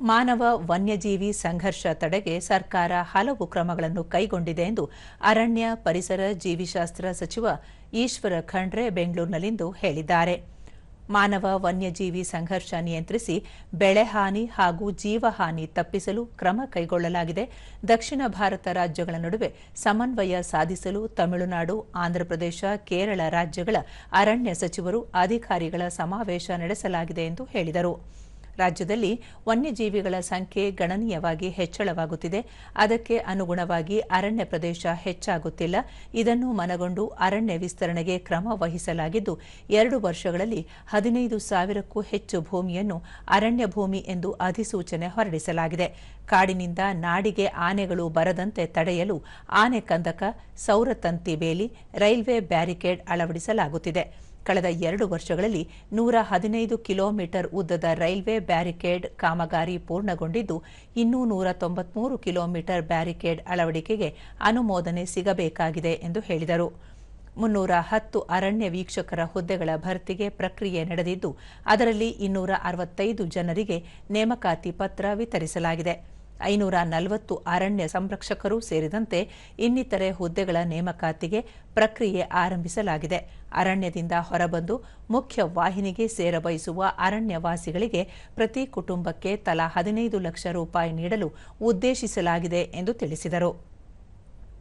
ಮಾನವ ವನ್ಯಜೀವಿ ಸಂಘರ್ಷ ತಡೆಗೆ ಸರ್ಕಾರ ಹಲವು ಕ್ರಮಗಳನ್ನು ಕೈಗೊಂಡಿದೆ ಎಂದು ಅರಣ್ಯ ಪರಿಸರ ಜೀವಿಶಾಸ್ತ್ರ ಸಚಿವ ಈಶ್ವರ ಖಂಡ್ರೆ ಬೆಂಗಳೂರಿನಲ್ಲಿಂದು ಹೇಳಿದ್ದಾರೆ. ಮಾನವ ವನ್ಯಜೀವಿ ಸಂಘರ್ಷ ನಿಯಂತ್ರಿಸಿ ಬೆಳೆಹಾನಿ ಹಾಗೂ ಜೀವಹಾನಿ ತಪ್ಪಿಸಲು ಕ್ರಮ ಕೈಗೊಳ್ಳಲಾಗಿದೆ. ದಕ್ಷಿಣ ಭಾರತ ರಾಜ್ಯಗಳ ನಡುವೆ ಸಮನ್ವಯ ಸಾಧಿಸಲು ತಮಿಳುನಾಡು, ಆಂಧ್ರಪ್ರದೇಶ, ಕೇರಳ ರಾಜ್ಯಗಳ ಅರಣ್ಯ ಸಚಿವರು ಅಧಿಕಾರಿಗಳ ಸಮಾವೇಶ ನಡೆಸಲಾಗಿದೆ ಎಂದು ಹೇಳಿದರು. ರಾಜ್ಯದಲ್ಲಿ ವನ್ಯಜೀವಿಗಳ ಸಂಖ್ಯೆ ಗಣನೀಯವಾಗಿ ಹೆಚ್ಚಳವಾಗುತ್ತಿದೆ. ಅದಕ್ಕೆ ಅನುಗುಣವಾಗಿ ಅರಣ್ಯ ಪ್ರದೇಶ ಹೆಚ್ಚಾಗುತ್ತಿಲ್ಲ. ಇದನ್ನು ಮನಗೊಂಡು ಅರಣ್ಯ ವಿಸ್ತರಣೆಗೆ ಕ್ರಮ ವಹಿಸಲಾಗಿದ್ದು, ಎರಡು ವರ್ಷಗಳಲ್ಲಿ ಹದಿನೈದು ಸಾವಿರಕ್ಕೂ ಹೆಚ್ಚು ಭೂಮಿಯನ್ನು ಅರಣ್ಯ ಭೂಮಿ ಎಂದು ಅಧಿಸೂಚನೆ ಹೊರಡಿಸಲಾಗಿದೆ. ಕಾಡಿನಿಂದ ನಾಡಿಗೆ ಆನೆಗಳು ಬರದಂತೆ ತಡೆಯಲು ಆನೆ ಕಂದಕ, ಸೌರತಂತಿ ಬೇಲಿ, ರೈಲ್ವೆ ಬ್ಯಾರಿಕೇಡ್ ಅಳವಡಿಸಲಾಗುತ್ತಿದೆ. ಕಳೆದ ಎರಡು ವರ್ಷಗಳಲ್ಲಿ ನೂರ ಹದಿನೈದು ಕಿಲೋಮೀಟರ್ ಉದ್ದದ ರೈಲ್ವೆ ಬ್ಯಾರಿಕೇಡ್ ಕಾಮಗಾರಿ ಪೂರ್ಣಗೊಂಡಿದ್ದು, ಇನ್ನೂ ನೂರ ತೊಂಬತ್ಮೂರು ಕಿಲೋಮೀಟರ್ ಬ್ಯಾರಿಕೇಡ್ ಅಳವಡಿಕೆಗೆ ಅನುಮೋದನೆ ಸಿಗಬೇಕಾಗಿದೆ ಎಂದು ಹೇಳಿದರು. ಮುನ್ನೂರ ಹತ್ತು ಅರಣ್ಯ ವೀಕ್ಷಕರ ಹುದ್ದೆಗಳ ಭರ್ತಿಗೆ ಪ್ರಕ್ರಿಯೆ ನಡೆದಿದ್ದು, ಅದರಲ್ಲಿ ಇನ್ನೂರ ಅರವತ್ತೈದು ಜನರಿಗೆ ನೇಮಕಾತಿ ಪತ್ರ ವಿತರಿಸಲಾಗಿದೆ. ಐನೂರ ನಲವತ್ತು ಅರಣ್ಯ ಸಂರಕ್ಷಕರು ಸೇರಿದಂತೆ ಇನ್ನಿತರೆ ಹುದ್ದೆಗಳ ನೇಮಕಾತಿಗೆ ಪ್ರಕ್ರಿಯೆ ಆರಂಭಿಸಲಾಗಿದೆ. ಅರಣ್ಯದಿಂದ ಹೊರಬಂದು ಮುಖ್ಯ ವಾಹಿನಿಗೆ ಸೇರಬಯಸುವ ಅರಣ್ಯವಾಸಿಗಳಿಗೆ ಪ್ರತಿ ಕುಟುಂಬಕ್ಕೆ ತಲಾ ಹದಿನೈದು ಲಕ್ಷ ರೂಪಾಯಿ ನೀಡಲು ಉದ್ದೇಶಿಸಲಾಗಿದೆ ಎಂದು ತಿಳಿಸಿದರು.